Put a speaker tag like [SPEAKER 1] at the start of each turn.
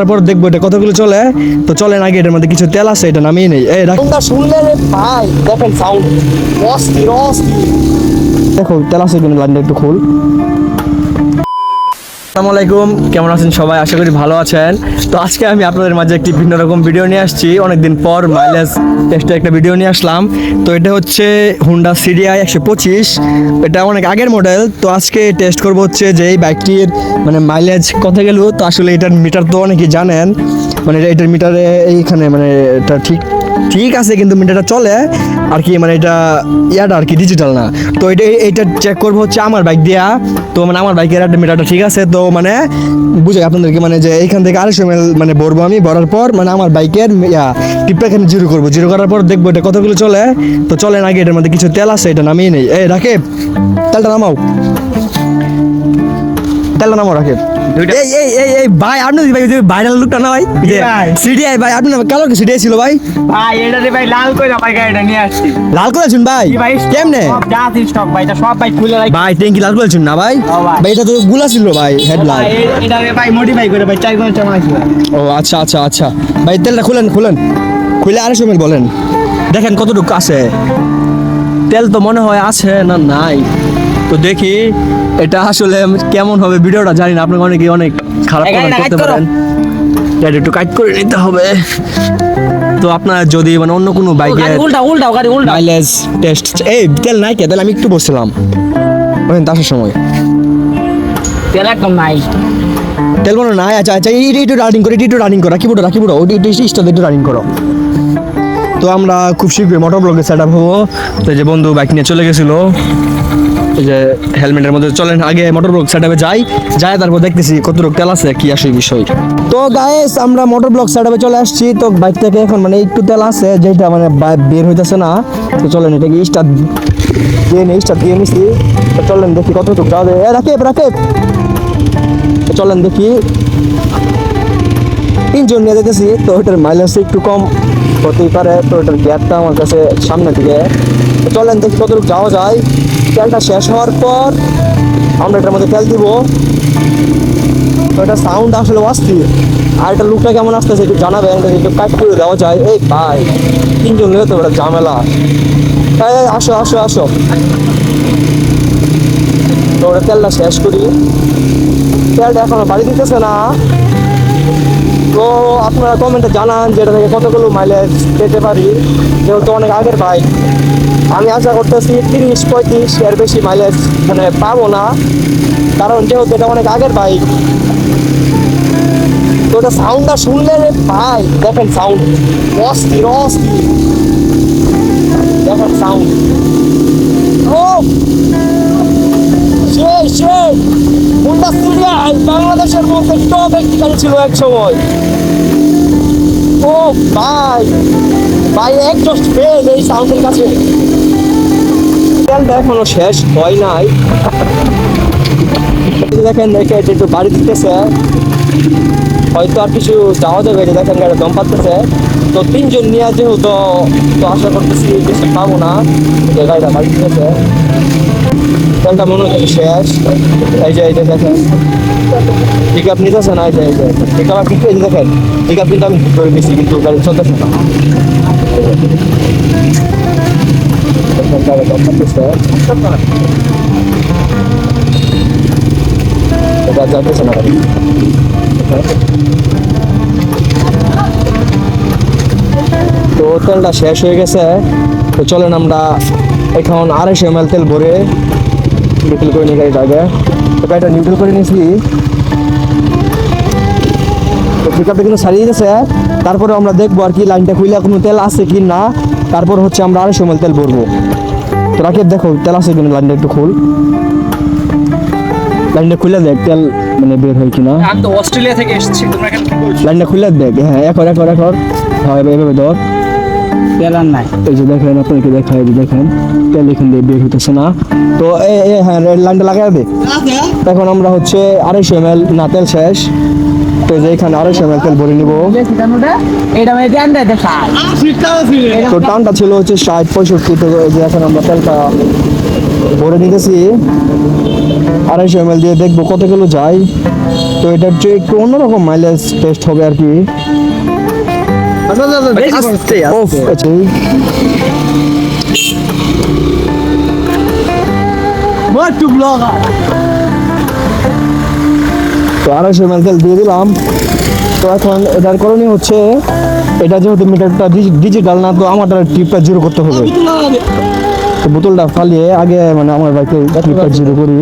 [SPEAKER 1] তারপর দেখব এটা কতগুলো চলে। তো চলেন আগে এটার মধ্যে কিছু তেল আছে এটা নামিয়ে নেই। এই রাখ।
[SPEAKER 2] শুনলে ভাই দেখেন সাউন্ড অস্থির অস্থির।
[SPEAKER 1] দেখো তেল আছে কিনা লাইনটা একটু খুল। আসসালামু আলাইকুম। কেমন আছেন সবাই? আশা করি ভালো আছেন। তো আজকে আমি আপনাদের মাঝে একটি ভিন্ন রকম ভিডিও নিয়ে আসছি। অনেকদিন পর মাইলেজ টেস্টে একটা ভিডিও নিয়ে আসলাম। তো এটা হচ্ছে হুন্ডা সিডিআই একশো পঁচিশ। এটা অনেক আগের মডেল তো আজকে টেস্ট করব হচ্ছে যে এই বাইকটির মানে মাইলেজ কত গেল? তো আসলে এটার মিটার তো অনেকেই জানেন। মানে এটার মিটারে এইখানে মানে এটা ঠিক ঠিক আছে, কিন্তু মিটারটা চলে আর কি মানে এটা ইয়াটা আর কি ডিজিটাল না। তো এটা এইটা চেক করব হচ্ছে আমার বাইক দিয়া। তো মানে আমার বাইকের একটা মিটারটা ঠিক আছে, তো মানে বুঝে আপনাদেরকে মানে যে এইখান থেকে আড়াইশো এম মানে ভরবো আমি, ভরার পর মানে আমার বাইকের ইয়া টিপটা এখানে জিরো করব। জিরো করার পর দেখব এটা কতগুলো চলে। তো চলেন আগে এটার মধ্যে কিছু তেল আছে, এটা নামিয়ে নেই। এই রাখে তেলটা নামাও। তেলটা নামাও রাখে এই এই এই এই ভাই আপনি ভাই ভাইরাল লুকটা না ভাই?
[SPEAKER 2] ভাই?
[SPEAKER 1] সিডিআই ভাই আপনি কালো সিডিআই ছিল ভাই?
[SPEAKER 2] ভাই এটা রে ভাই লাল ভাই গাড়িটা নিয়ে আসছি।
[SPEAKER 1] লাল ভাই?
[SPEAKER 2] ভাই?
[SPEAKER 1] কেমনে?
[SPEAKER 2] সব যা আছে স্টক ভাই এটা সব ভাই খুলে রাখি।
[SPEAKER 1] ভাই ট্যাঙ্কি লাল না ভাই?
[SPEAKER 2] ভাই।
[SPEAKER 1] এটা তো গুলা ছিল ভাই হেডলাইট
[SPEAKER 2] ভাই এটা রে ভাই মডিফাই করে ভাই চার ঘণ্টা চালাইছি
[SPEAKER 1] ও আচ্ছা আচ্ছা আচ্ছা। ভাই তেলটা খুলেন খুলেন। খুলে বলেন। দেখেন কতটুকু আছে। তেল তো মনে হয় আছে না নাই? তো দেখি এটা আসলে কেমন হবে ভিডিওটা জানি না। আপনাকে অনেকে অনেক খারাপ করতে পারেন। এটা একটু কাট করে নিতে হবে। তো আপনার যদি মানে অন্য কোনো বাইকে
[SPEAKER 2] উল্টা উল্টা গাড়ি উল্টা
[SPEAKER 1] মাইলেজ টেস্ট এই তেল নাই কে? তাহলে আমি একটু বসছিলাম। ওখানে আসার সময়।
[SPEAKER 2] তেল একদম নাই।
[SPEAKER 1] তেল মনে নাই? আচ্ছা আচ্ছা এই একটু রানিং করে একটু রানিং করো রাখিবো রাখিবো ওটি একটু ইস্টা একটু রানিং করো। তো আমরা খুব শীঘ্রই মোটর ব্লগে সেট আপ হব। তো যে বন্ধু বাইক নিয়ে চলে গেছিল। যে হেলমেটের মধ্যে চলেন, আগে মোটর ব্লক সেট আপে যাই যাই তারপর দেখতেছি কত রোগ তেল আছে, কি আসে বিষয়। তো গায়েস আমরা মোটর ব্লক সেট চলে আসছি। তো বাইক থেকে এখন মানে একটু তেল আছে, যেটা মানে বের হইতেছে না। তো চলেন, এটাকে স্টার্ট দিয়ে নিই স্টার্ট দিয়ে নিছি। তো চলেন দেখি কতটুকু যাওয়া যায়। রাকেব রাকেব! তো চলেন দেখি। তিনজন নিয়ে যেতেছি তো ওটার মাইলেজ একটু কম হতেই পারে। তো ওটার গ্যাপটা আমার কাছে সামনে দিকে। চলেন দেখি কতটুকু যাওয়া যায়। তেলটা শেষ হওয়ার পর আমরা এটার মধ্যে তেল দিব। তো এটা সাউন্ড আসলে অস্থির। আর এটা লুকটা কেমন আসতেছে একটু জানাবেন একটু কাট করে দেওয়া যায়। এই ভাই, তিনজন নিয়ে তো ওটা ঝামেলা। আসো আসো আসো। তো ওটা তেলটা শেষ করি। তেলটা এখনও বাড়ি দিতেছে না। তো আপনারা কমেন্টে জানান যে এটা থেকে কতগুলো মাইলেজ পেতে পারি। যেহেতু অনেক আগের বাইক আমি আশা করতেছি তিরিশ পঁয়ত্রিশ এর বেশি মাইলেজ মানে পাবো না। কারণ যেহেতু এটা অনেক আগের বাইক তো ওটা সাউন্ডটা শুনলে ভাই, দেখেন সাউন্ড অস্থির অস্থির দেখেন সাউন্ড বাংলাদেশের মধ্যে টপ একটি গাড়ি ছিল এক সময়। ও ভাই। ভাই একজস্ট ফেল এই সাউন্ডের কাছে। তেলটা এখনও শেষ হয় নাই। দেখেন, দেখে এটা একটু বাড়ি দিতেছে। হয়তো আর কিছু যাওয়া যাবে এটা দেখেন গাড়ি দম পাচ্ছে তো তিনজন নিয়ে যেহেতু তো আশা করতেছি বেশি পাবো না যে গাড়িটা বাড়ি দিতেছে। তেলটা মনে হচ্ছে শেষ। এই যে এই যে দেখেন। পিক আপ নিতেছে না, এই যে এই যে। পিক আপ দেখেন পিক আপ কিন্তু আমি করে দিয়েছি কিন্তু গাড়ি চলতেছে না। তো তেলটা শেষ হয়ে গেছে। তো চলেন আমরা এখন আড়াইশো এম তেল ভরে নিউট্রাল করে নিয়ে গাড়িটা আগে তো গাড়িটা নিউট্রাল করে নিয়েছি। তো পিকআপটা কিন্তু সারিয়ে গেছে তারপরে আমরা দেখব আর কি লাইনটা খুলে কোনো তেল আছে কি না। তারপর হচ্ছে আমরা আড়াইশো এম তেল ভরবো। তো রাখে দেখো তেল আছে কিনা? লাইনটা একটু খুল। লাইনটা খুলে দেখ তেল মানে বের হয় কিনা।
[SPEAKER 2] আমি তো অস্ট্রেলিয়া থেকে এসেছি তোমরা এখানে
[SPEAKER 1] লাইনটা খুলে দেখ হ্যাঁ একর একর একর হ্যাঁ এভাবে ধর।
[SPEAKER 2] তেল আর নাই।
[SPEAKER 1] এই যে দেখেন আপনাকে দেখা এই দেখেন তেল এখান দিয়ে বের হইতেছে না। তো হ্যাঁ লাইনটা লাগাই দে। এখন আমরা হচ্ছে আড়াইশো এম এল না তেল শেষ। তো যে এখানে আড়াইশো এম তেল ভরে নিব। তো টানটা ছিল হচ্ছে ষাট পঁয়ষট্টি তো যে এখন আমরা তেলটা ভরে নিতেছি। আড়াইশো এম দিয়ে দেখব কতগুলো যায়। তো এটা হচ্ছে একটু অন্যরকম মাইলেজ টেস্ট হবে আর কি। আচ্ছা।
[SPEAKER 2] টু ব্লগার
[SPEAKER 1] তো আড়াইশো এমএল তেল দিয়ে দিলাম। তো এখন এটার করণীয় হচ্ছে এটা যেহেতু মিটারটা ডিজিটাল না তো আমার ট্রিপটা জিরো করতে হবে। তো বোতলটা ফালিয়ে আগে মানে আমার বাইকে ট্রিপটা জিরো করি।